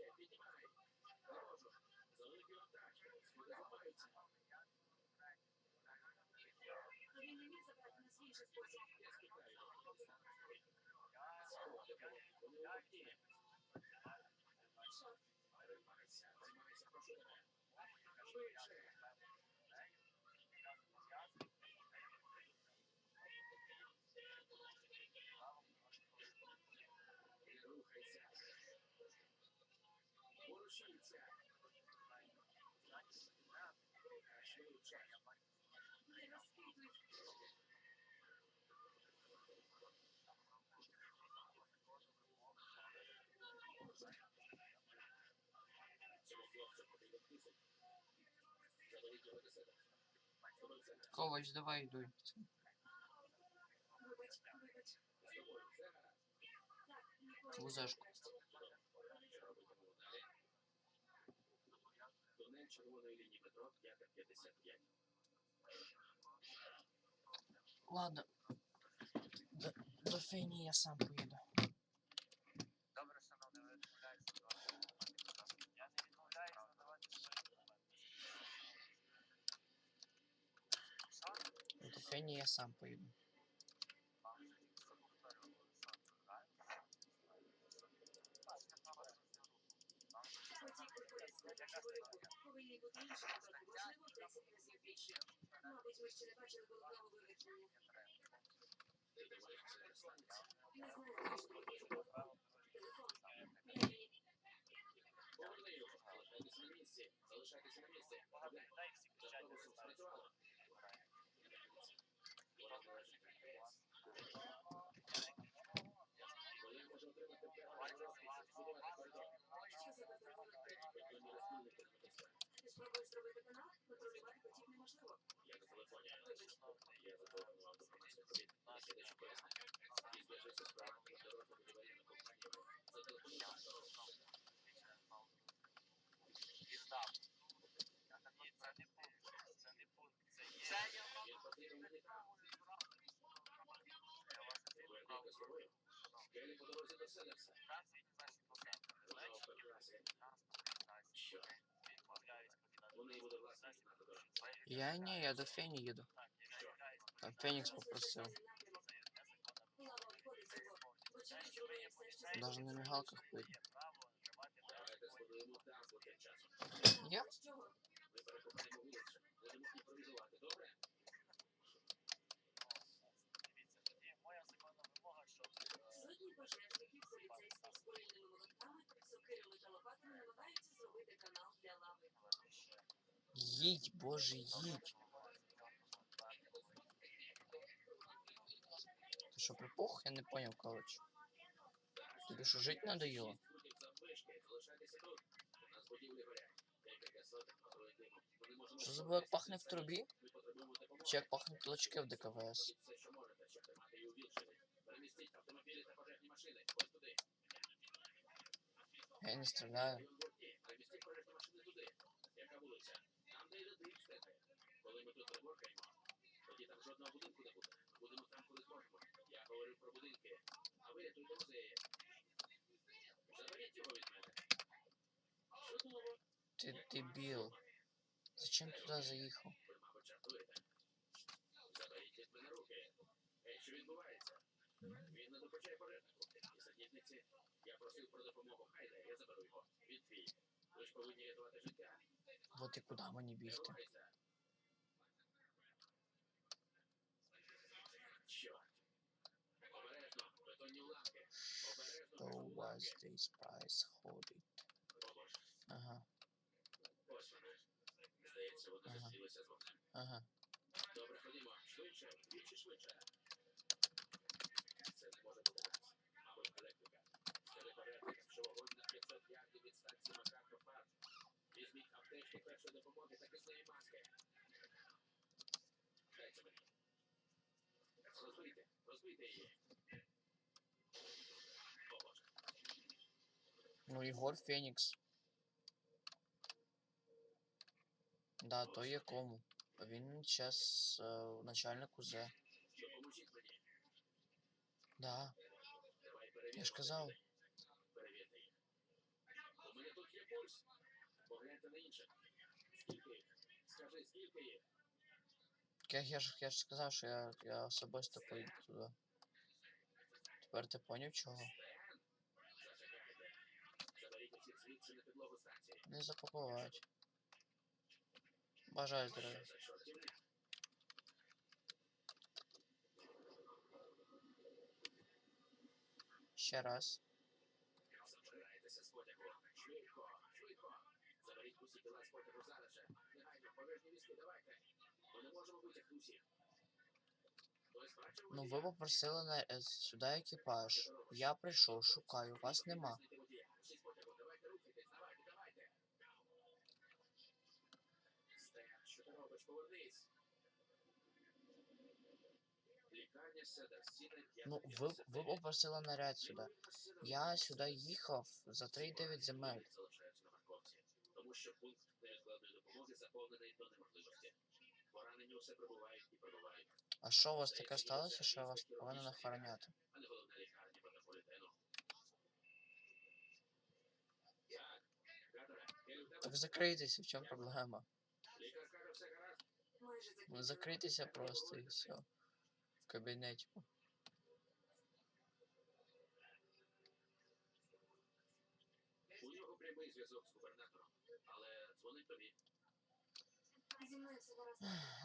А він не міг забрати на свій інший спосіб. Що? Не розкидуй. Ковач, давай йдуй. Вибач, червоної лінії метро 555. Ладно. До, до Фені я сам поїду. Добре, шановний, ви відмовляєтеся документи. Я не відмовляюся надавати свої документи. До Фені я сам поїду. Вам вже тільки що повторювали, що це правильно? Ваш не право дорожнього руху. Вам вже Потік використання речової повинні бути інші випадки, можливо, в 10 разів більше. Мабуть, ви ще не бачили головного. Дай його. Залишайтеся на місці. Людей всі кричать, Автобус не знають, спрацювало. Вона належить МТС. Коли може отримати перший будувати коридор. Що за бездорожний? Бетонні розпільники на спробуєш зробити канал? Контролювати потік неможливо. Я на телефоні. Я зателефонував до промислових робіт. На слідчі пояснення. І зв'яжуся з правами на дорожню будівельну компанію. Зателефонував Віддав. Ні, це не пункт. Це не пункт. Це є. Він потрібен мені там. Я вас не тільки словою. Келі по дорозі до Седерса. Станції не наші посади. Вона в перший Транспортні Що? Його. Очевидно, Те, що ви є все, що поліцейським, Даже на мігалках ви видно. є право тримати Давайте телефон. збудуємо транспорт тим часом. Я? З чого? Ми перекопаємо вулицю. Будемо імпровізувати, добре? Дивіться, тоді моя законна вимога, щоб е, Сотні пожежників, поліцейські з курильними молотками, сокирами та лопатами намагаються зробити канал для лави. Їдь, боже, їдь. Ти що, припух? Я не поняв, коротше. Тобі що, жить не можемо... Що за як пахне в трубі? Чи як пахнуть толочки в ДКВС? Робіть все, що можете, щоб тримати її у відчині. Перемістіть автомобілі та пожежні машини. Ось туди. Я не стріляю. Район Бурті. Перемістіть пожежні машини туди. Яка вулиця? Там, де йде ти встати. Коли ми тут приборкаємо, тоді там жодного будинку не буде. Ми будемо там, коли зможемо. Я говорив про будинки. А ви рятуйте музеї. Заберіть його від мене. Чудово. Ти дебіл. Зачем туди заїхав? Ви, мабуть, жартуєте. Заберіть від мене руки. Ей, що відбувається? Він не допочає пожежнику. І садівниці. Я просив про допомогу. Хайде, я заберу його. Він ж повинні рятувати життя. От і куди? Уламки. this price. О, Боже. Ага, Ага. ага. Добре, ходімо. Швидше, швидше. Це не може бути газ. Мабуть, електрика. Скажи пожежникам, що вогонь на 500 ярдів від станції Макарко Візьміть аптечку першої допомоги та кисної маски. Дайте мені. Розбийте, розбийте її. О, Боже. Ну, Ігор Фенікс. Да, то є кому. Він зараз е, начальник УЗ. Да. Я ж казав. У мене тут? Скажи, скільки? Я, я, ж, я ж сказав, що я, я особисто поїду туди. Тепер ти поняв чого? Стен? Зачекайте. Заберіть усіх звідси на підлогу станції. Не запакувати. Бажаю здоров'я. Ще раз. Ну ви попросили на е, сюди екіпаж. Я прийшов, шукаю, вас нема. Ну ви, ви попросили наряд сюди. Я сюди їхав за 3,9 земель. тому що пункт невідкладної допомоги заповнений до неможливості. Поранені усе прибувають і прибувають, А що у вас таке сталося, що вас повинен охороняти? а не головна лікарня метрополітену. Так, закрийтеся, в чому проблема? Лікар каже, все гаразд. Майже закрийтеся просто і все. В кабінеті. У нього прямий зв'язок з губернатором, але дзвонить тобі. Зі мною все гаразд.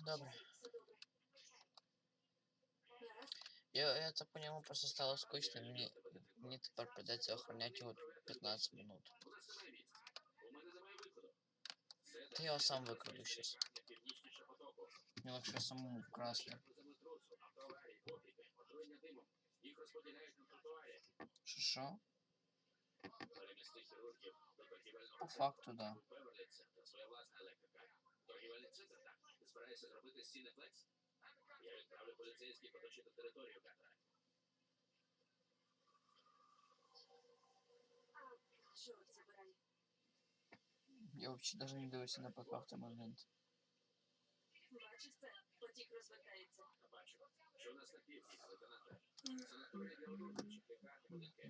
Добре. Все добре. Гаразд. Я, я це по ньому просто стало скучно. Мені, мені тепер придеться охороняти його 15 минут. У нас немає місць. У мене немає виходу. Седер, Що що? По факту, да. Торгівельний центр, так. Ти? Я відправлю поліцейських оточити територію дивився на ПК в той момент. Я бачу. Що у нас на півдні, лейтенанте? Санаторний Білодурчик, лікарні, будинки.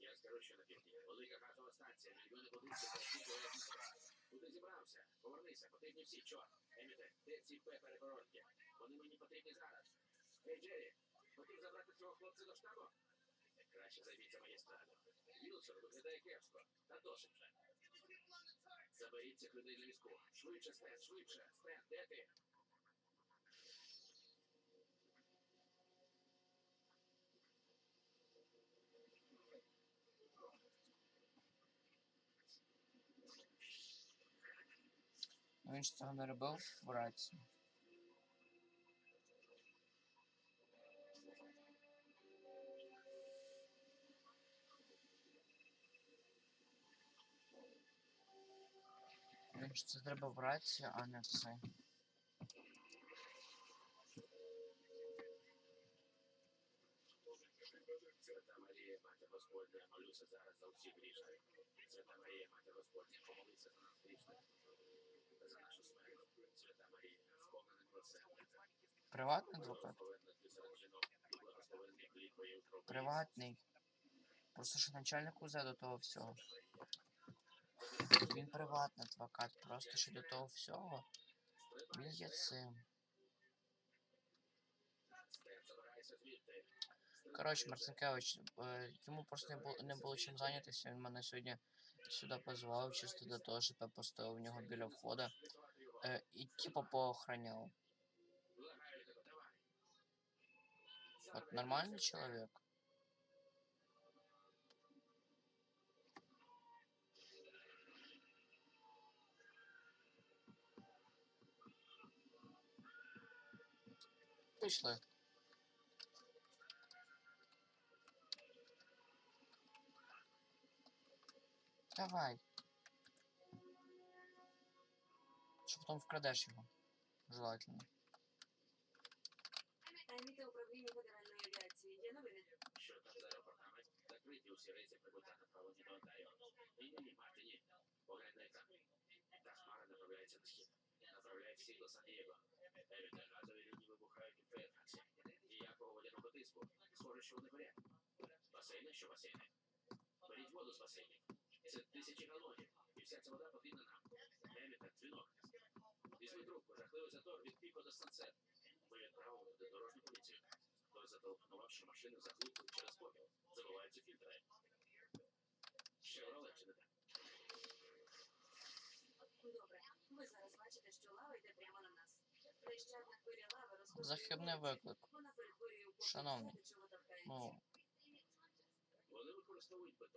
Я скажу, що на півдні. Велика газова станція, мільйони будинків та світло Куди зібрався? Повернися, потрібні всі. Чорт. Еміте, де ці П? Вони мені потрібні зараз. Ей, Джері, хотів забрати цього хлопця до штабу? Краще займіться магістратом. Вілсон виглядає кепсько. Та досить вже. Заберіть цих людей на візку. Швидше, Стен, швидше. Стен, де ти? Він ж цього не робив в рації. Він ж це треба в рації, а не в це. Свята Марія, Матір Господня, молюся зараз за всіх грішних. Свята Марія, Матір Господня, помолися за нас грішних. Приватний адвокат? Приватний. Просто що начальник УЗ до того всього. Він приватний адвокат, просто що до того всього. Він є цим. Коротше, Марцинкевич, е, йому просто не було, не було чим зайнятися. Він мене сьогодні сюди позвав, чисто до того, щоб я поставив в нього біля входу. Е, і типу поохраняв. Благаю тебе, давай. От нормальний чоловік. Пішли. Давай. Що потім вкрадеш його. Желательно. Еміте управління федеральної авіації. Воду з басейнів. Це тисячі галонів. І вся ця вода потрібна нам. Еміта, дзвінок. Візьми трубку, жахливий затор від піко до сансет. Ми відправили туди дорожню поліцію. Хтось зателефонував, що машини заглухли через попіл. Забиваються фільтри. Ще Шевроле чи не так? Добре, ви зараз бачите, що лава йде прямо на нас. Нещадна хвиля лави розкочує Захибний виклик. Вона перетворює у попіл Шановний, все, до чого. Ну,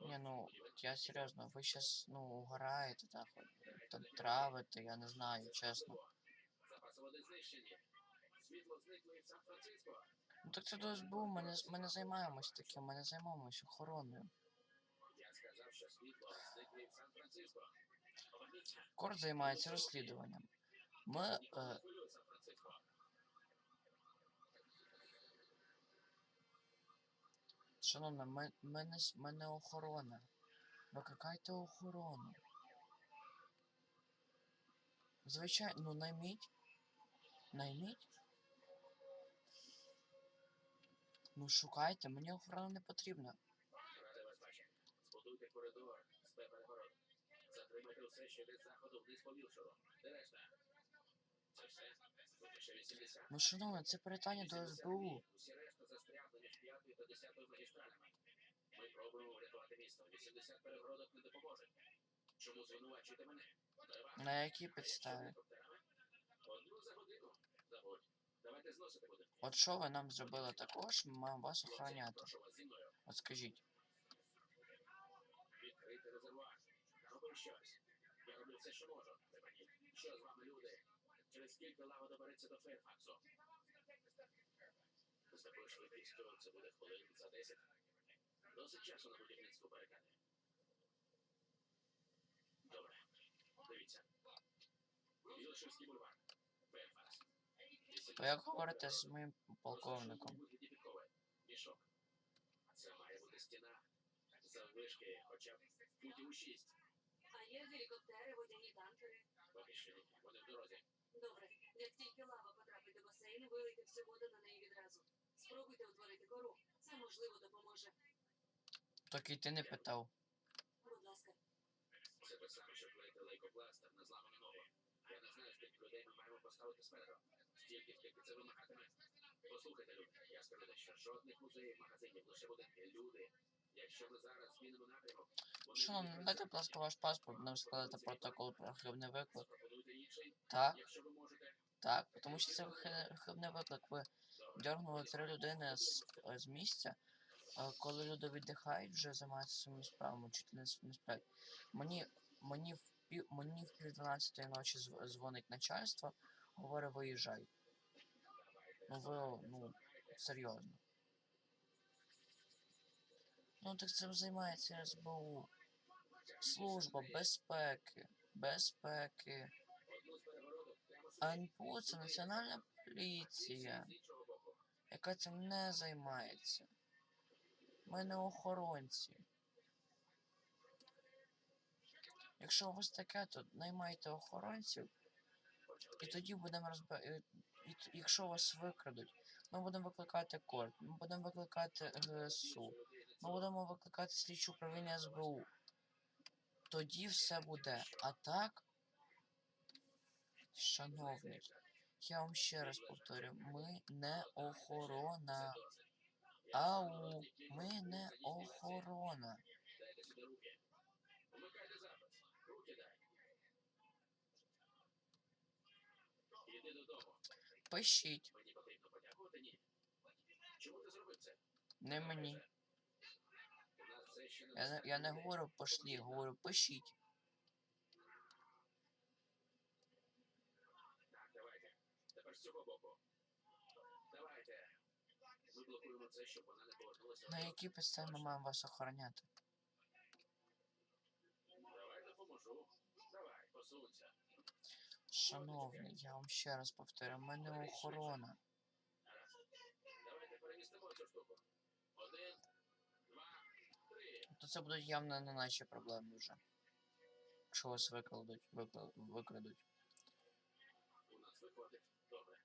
Ні, ну, я серйозно, ви щас, ну, угораєте, так, от, там травите, я не знаю, Сан-Франциско. Ну так це до СБУ, ми не, ми не займаємось таким, ми не займаємось охороною. Корт займається розслідуванням. Ми, е, шановна, ми, ми, не, с- ми не охорона. Викликайте охорону. Звичайно, ну найміть. Найміть. Ну шукайте, мені охорона не потрібна. Ради вас бачити. Збудуйте коридор з перегород. Затримайте усе, що з заходу вниз по Вілшору. Де? Це все? Тут ще 80? Ну шановна, це питання до СБУ. Усі решта застрягли між 5 та 10 магістралями. Ми пробуємо врятувати місто. 80 перегородок не допоможуть. Чому звинувачуєте мене? На підставі? гелікоптерами? Одну за годину. Забудь. Давайте зносити будемо. От що ви нам зробили також, ми маємо вас охороняти. От скажіть. Відкрити резервуар. Робив щось. Я роблю все, що можу. Припиніть. Що з вами, скільки лава добереться до Фейрфаксу? З такою швидкістю це буде хвилин за 10. Досить часу на будівництво барикади. Добре. Дивіться. Вілширський бульвар. Фейрфакс. Ви як говорите з моїм полковником? Мішок. Це має бути стіна. Заввишки хоча б футів у шість. А є гелікоптери, водяні танкери. Поки що ні. Вони в дорозі. Добре, як тільки лава потрапить до басейну, вилийте всю воду на неї відразу. Спробуйте утворити кору. Це можливо допоможе. Так і ти не питав. Будь ласка, Це те саме, що клеїти лейкопластир на зламану ногу. Я не знаю, скільки людей ми маємо поставити спереду. Стільки, скільки це вимагатиме. Послухайте, люди, я скажу дещо. Жодних музеїв, магазинів, лише будинки. Люди. Будуть дайте, будь ласка, ваш паспорт, будемо складати протокол про хибний виклик. Так, так, тому що це хибний виклик. Ви дергнули три людини з, е, з місця, е, коли люди віддихають, вже займаються своїми справами, чуть не с- не сплять. Мені, мені в пів, мені в пів дванадцятої ночі дзвонить начальство, говорить, виїжджай. Ну ви, ну, серйозно. Ну так цим займається СБУ. Служба безпеки, безпеки. АНПУ це національна поліція, яка цим не займається. Ми не охоронці. Якщо у вас таке, то наймайте охоронців, і тоді будемо розбирати. І, якщо вас викрадуть, ми будемо викликати корт, ми будемо викликати ГСУ, ми будемо викликати слідче управління СБУ. Тоді все буде. А так, шановний, я вам ще раз повторю, ми не охорона. Ау, ми не охорона. Пишіть, Мені потрібно подякувати, ні. Чому ти зробив це? не мені. У нас все ще Я не, я не говорю пошлі, говорю пишіть. На якій підставі ми маємо вас охороняти? Давай допоможу. Давай, посунься. Шановний, я вам ще раз повторю, ми не охорона. Гаразд. Давайте перемістимо цю штуку. Один, два, три. То це будуть явно не наші проблеми вже. Якщо вас викрадуть, викла- викрадуть. У нас виходить. Добре.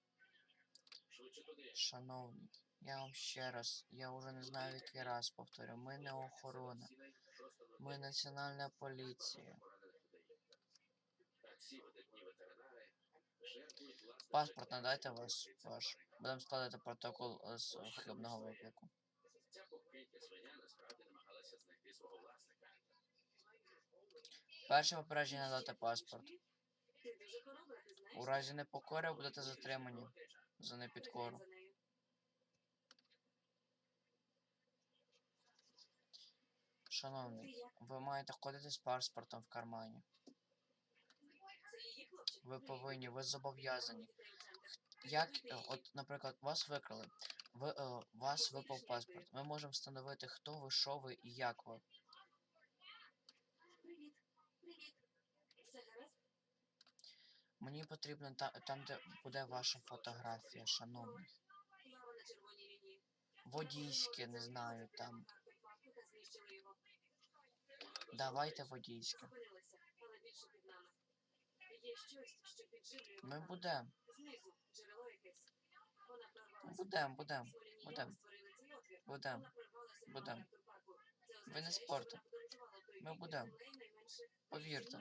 Швидше туди. Шановний, я вам ще раз, я вже не знаю який раз повторю, ми не охорона. Ми національна поліція. Паспорт надайте щоб ваш. Будемо складати протокол е, з хибного виклику. Ця пухкенька свиня Перше попередження надати паспорт. У разі непокори будете затримані за непідкору. Шановний, ви маєте ходити з паспортом в кармані. Ви повинні, ви зобов'язані. Як, от, наприклад, вас викрали, ви, е, вас випав паспорт. Ми можемо встановити, хто ви, що ви і як ви. Привіт. Привіт. Все гаразд? Мені потрібно та, там, де буде ваша фотографія, шановний. Лава на червоній лінії. Водійське, не знаю, там. Артефакту знищили його. Давайте водійське. Зупинилися, але більше під нами. Є щось, що підживлює Ми будемо, Знизу джерело якесь. Вона будемо, будемо, будемо. Вона прорвалася в будем. Мауер парку. Це Ви не спорте. Ми бік будем. від землі найменше Повірте.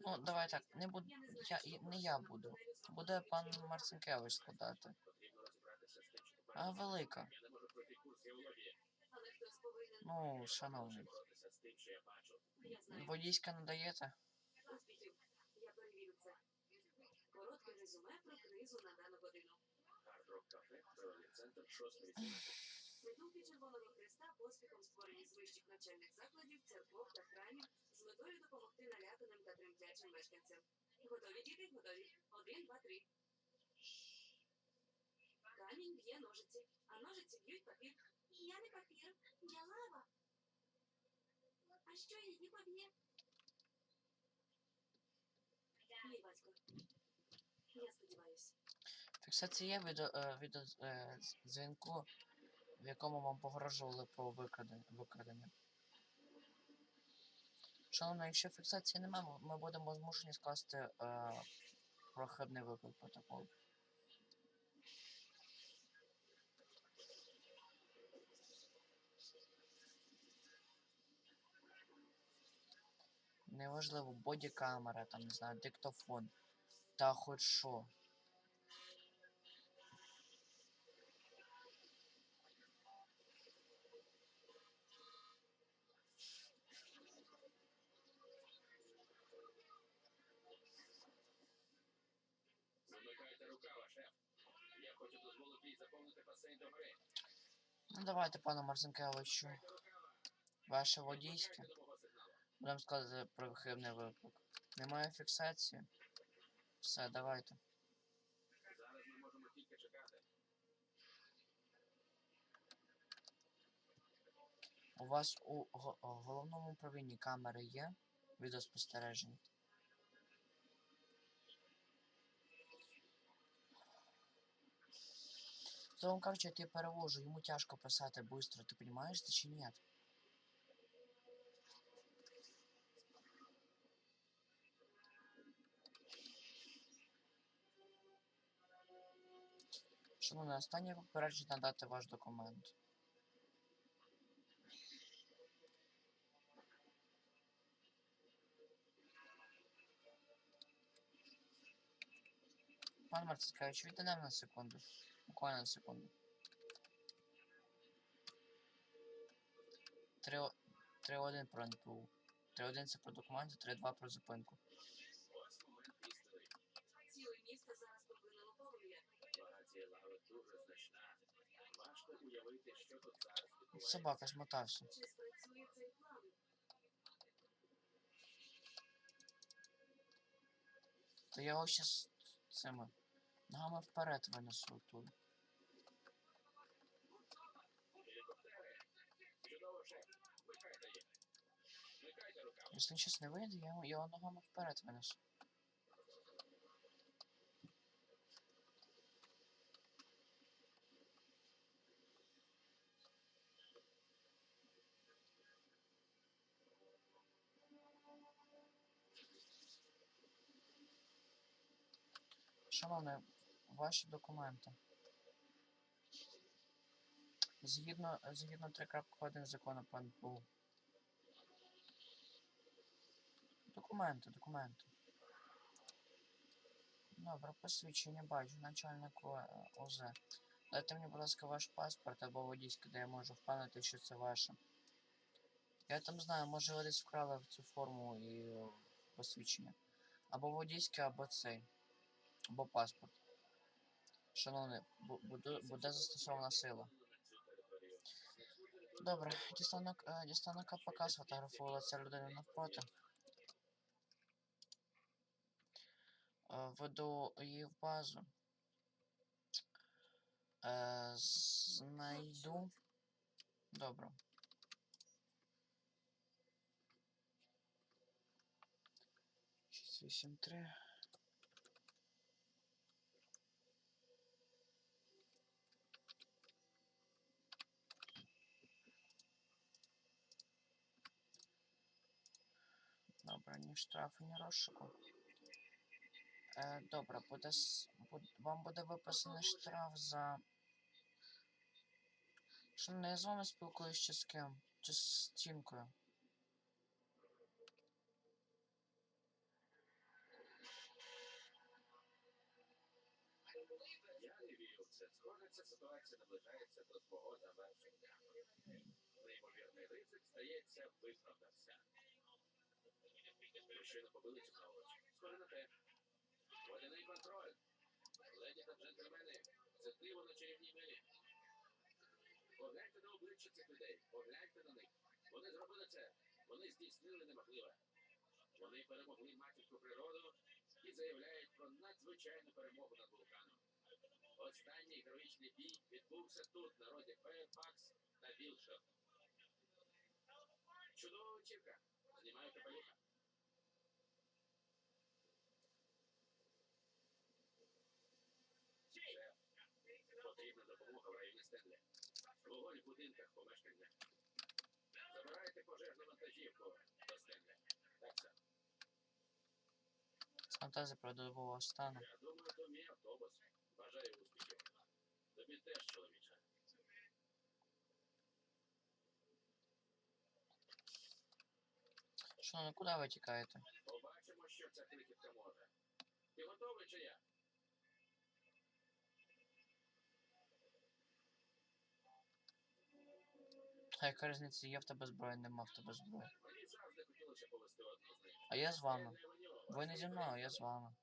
Ну, давай так, не буду. Я не Я, буду. Буде пан. Марцинкевич складати. А велика. Я не можу пройти курс геології. Але хтось повинен. Ну, шановний. боротися з тим, що я бачу. Я знаю. Водійська надаєте? Успіхів. Я перевірю це. Резюме про кризу на дану годину. Відтінок. Червоного Христа поспіхом створені з вищих навчальних закладів, церков та храмів з метою допомогти наляканим та тремтячим мешканцям. Готові діти? Готові. Один, два, три. Камінь б'є ножиці, а ножиці б'ють папір. Я не папір, я лава. А що її поб'є? Мій батько. Я сподіваюся. Фіксація є відео, е, відео е, дзвінку, в якому вам погрожували про викрадення. Шановно, якщо фіксації немає, ми- будемо змушені скласти е, прохибний виклик протокол. Неважливо, бодікамера, там, не знаю, диктофон. Та хоч що. Я хочу дозволити їй заповнити басейн до. Ну давайте, пане Марцинкевичу. Ваше водійське. Будемо сказати про хибний виклик. Немає фіксації. Все, давайте. Зараз ми можемо тільки чекати. У вас у головному управлінні камери є відеоспостереження? Словом я тебе перевожу, йому тяжко писати швидко, ти розумієш чи ні? Шановне, останнє попередження надати ваш документ. Пан Марцинкевич, відійдемо на секунду. Буквально на секунду. Три о- 3-1 про НПУ. 3-1 це про документи, 3-2 про зупинку. Тут зараз. Собака план? То я його щас цими ногами вперед винесу рукава. Якщо він щас не вийде, я його ногами вперед винесу. Шановне, ваші документи. Згідно, згідно 3.1 закону про НПУ. Документи, документи. Добре, посвідчення бачу, начальнику е, ОЗ. Дайте мені, будь ласка, ваш паспорт або водійське, де я можу впевнити, що це ваше. Я там знаю, може ви десь вкрали в цю форму і е, посвідчення. Або водійське, або цей. Або паспорт. Шановний, буде, буде застосована сила. Добре, дістану, е, дістану КПК, сфотографувала ця людина навпроти. Е, Веду її в базу. Е, знайду. Добре. Шість, вісім, три. Добре, ні штрафу, ні розшуку. Добре, буде, вам буде виписаний штраф за. Що не з вами спілкуюсь чи з ким? Чи з не. Схоже, ця ситуація наближається до свого завершення. Неймовірний ризик, здається, виправдався. Щойно побили цю наволоч. Схоже на те. Водяний контроль. Леді та джентльмени, це диво на чарівній милі. Погляньте на обличчя цих людей. Погляньте на них. Вони зробили це. Вони здійснили неможливе. Вони перемогли матінку природу і заявляють про надзвичайну перемогу над вулканом. Останній героїчний бій відбувся тут, на роді Фейерфакс та Вілшер. Чудова вечірка. Знімаю капелюха. Шеф, потрібна Стенлі. Вогонь в будинках помешкання. Забирайте пожежну вантажівку до Стенлі. Так, сер. З фантазії про добового стану. Я думаю, то мій автобус. Бажаю успіхів. Тобі теж, чоловіче. Шановний, куди ви тікаєте? Побачимо, що ця крихітка може. Ти готовий чи я? А яка різниця, є в тебе зброя, нема в тебе зброї. А я з вами. Ви не зі мною, я з вами.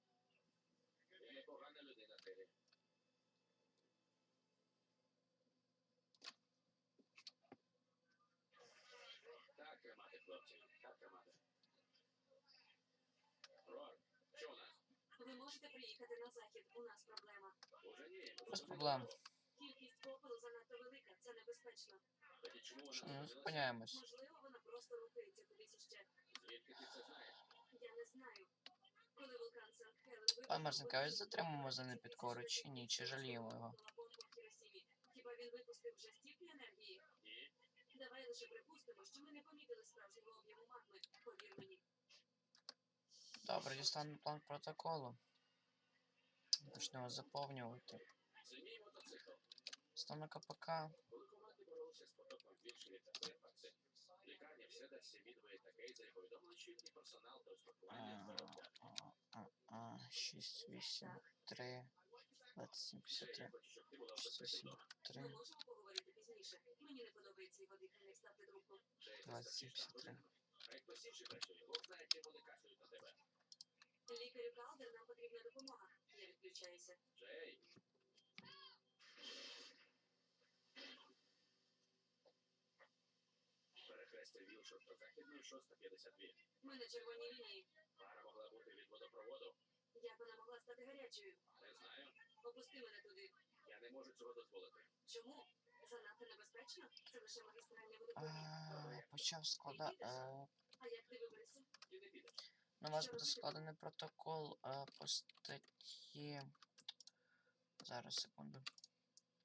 Ти непогана людина, Террі. Так тримати, хлопці. Так тримати. Рор, що у нас? Ви можете приїхати на захід. У нас проблема. Уже ні. Без проблем. Кількість попелу занадто велика. Це небезпечно. Зупинилася? зупиняємось. Можливо, вона просто рухається кудись іще. Звідки ти це знаєш? Я не знаю. Коли вулкан Сан-Хелен Пан Марсенкевич, затримуємо за непідкору чи ні, чи жаліємо його? Хіба він випустив вже стільки енергії? Ні. Давай лише припустимо, що ми не помітили справжнього об'єму магми. Повір мені. Добре, дістану план протоколу. Почнемо заповнювати. Стану КПК. Коли з потоком більшої та Ферфакси, лікарня в Седасі, Мідвей та Кейзері повідомили, що їхній персонал та устаткування збереться. 6, 8, 3, 27, Ще 53, я хочу, щоб ти була в 6, безпеці 8, вдома. 3, Ми можемо поговорити пізніше. Мені не подобається його дихання. Ставте трубку. 27, 53. А як хтось працює, Бог знає, чим вони кашляють на тебе. Лікарю Калдер нам потрібна допомога. Я відключаюся. Джей, перехрестя Вілшор та Західної 652. Ми на червоній лінії. Пара могла бути від водопроводу. Як вона могла стати гарячою? Не знаю. Опусти мене туди. Я не можу цього дозволити. Чому? Занадто небезпечно? Це лише магістральне водопровід. почав складати. А як ти виберешся? Ти не підеш. На вас буде складений протокол е, по статті. Зараз, секунду.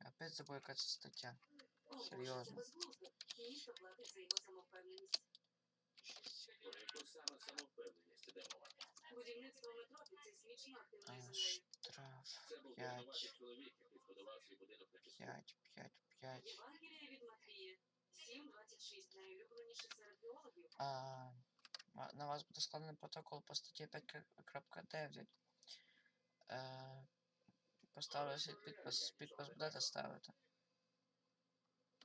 Я Опять забув, яка це стаття. Серйозно. Штраф Це був П'ять. чоловік, який збудував свій будинок на піску. 5, 5, 5. Євангелія від Матвія. 7.26. Найулюбленіше серед біологів. А, на вас буде складений протокол по статті 5.9. Е, поставлю свій підпис. Підпис будете ставити.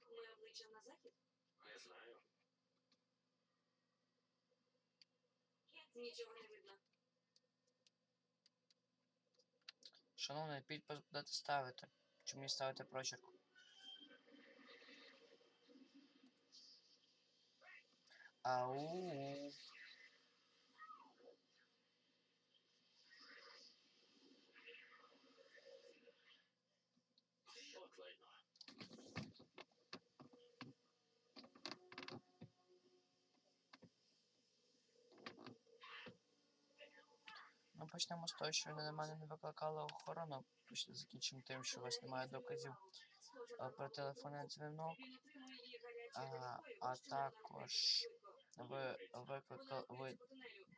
Ми обличчям на захід? Не знаю. Нічого не видно. Шановний, підпис будете ставити. Чи мені ставити прочерк? Ау. Почнемо з того, що вони на мене не викликали охорону. Закінчимо тим, що у вас немає доказів про телефонний дзвінок. А, а також. Ви викликали, ви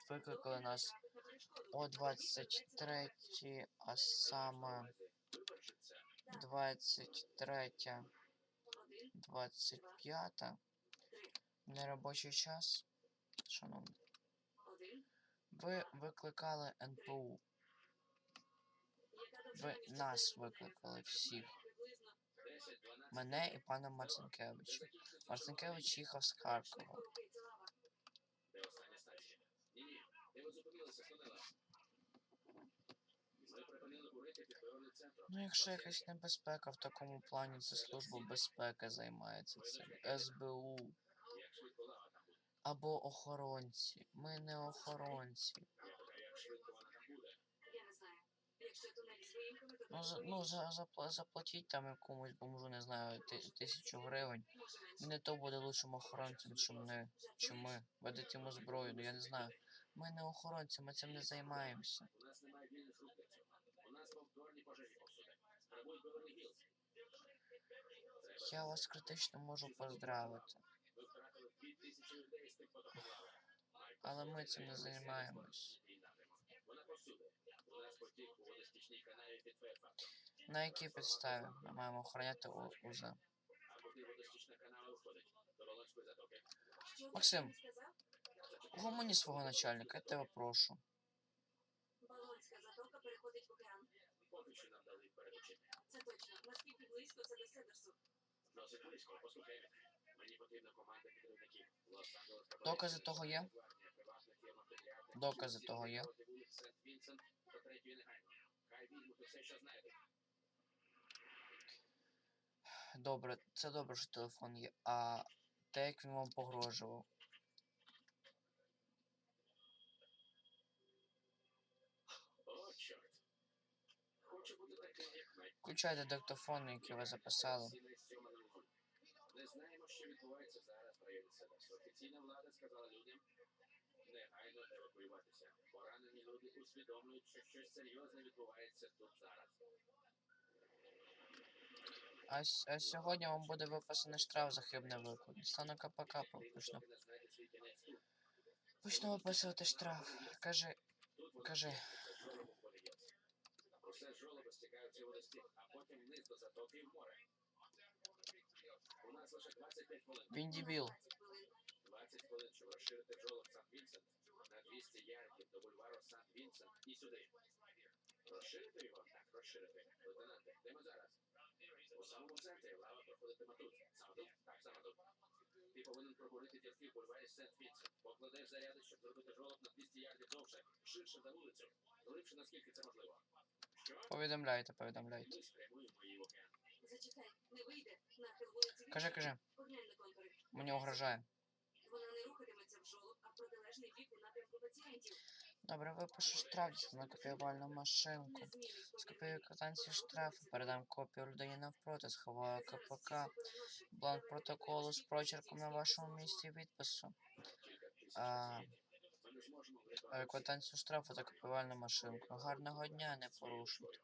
викликали нас о 23, а саме Вибачиться. 23, 25, неробочий час. Шановні, викликали НПУ. Ви нас викликали всіх. Мене і пана Марцинкевича. Марцинкевич їхав з Харкова. Ну, якщо якась небезпека в такому плані, це служба безпеки займається цим. СБУ або охоронці. Ми не охоронці. Я питаю, як швидко вона там буде? Я не знаю. Якщо тунель з виїмками, то Ну, за, ну за, запла- заплатіть там якомусь бомжу, не знаю, ти, тисячу гривень. не то буде лучшим охоронцем, чим ми. Чим ми. Ведете йому зброю, ну я не знаю. Ми не охоронці, ми цим не займаємося. Я вас критично можу поздравити. Але ми цим не займаємось. На якій підставі ми маємо охороняти УЗ? Максим. Гомоні свого начальника, я тебе прошу. Балонська затока переходить в океан. Поки що нам дали передучити. Це точно. Наскільки близько це до Седерсу? Досить близько, послухай. Мені потрібна команда підривників. Докази того є? Докази того є? Усе, що знаєте. Добре, це добре, що телефон є. А те, як він вам погрожував. О, чорт. Хочу бути таким, як Мек. Включайте диктофони, які ви записали. Не знаємо, що відбувається зараз в районі. Офіційна влада сказала людям негайно евакуюватися. Поранені люди усвідомлюють, що щось серйозне відбувається тут зараз. А, с- а сьогодні вам буде виписаний штраф за хибний виклик. Стану КПК почну. Почну виписувати штраф. Кажи, кажи. Усе жолоби стікаються у водостік, а потім вниз до затоки в море. У нас лише 25 хвилин. Він дебіл. 20 хвилин. щоб розширити жолоб Сант-Вінсент на 200 ярдів до бульвару Сант-Вінсент і сюди. Розширити його? Так, розширити. Лейтенанте, де ми зараз? У самому центрі лава проходитиме тут. Саме тут? Так, саме тут. Ти повинен пробурити дірки в бульварі Сент-Вінсент. Покладеш заряди, щоб зробити жолоб на 200 ярдів довше, ширше за вулицю. Глибше, наскільки це можливо. Що? Повідомляйте, повідомляйте. Ми спрямуємо її в океан. Зачекай, не вийде. Нахил вулиці Кажи, кажи, Поглянь на контури. мені угрожає. Вона не рухатиметься Добре, випишу штраф на копіювальну машинку. Скопіюю квитанцію штрафу, передам копію людині навпроти, сховаю КПК, бланк протоколу з прочерком на вашому місці тисяч А, е, Квитанцію штрафу та копіювальну машинку. Гарного дня, не порушуйте.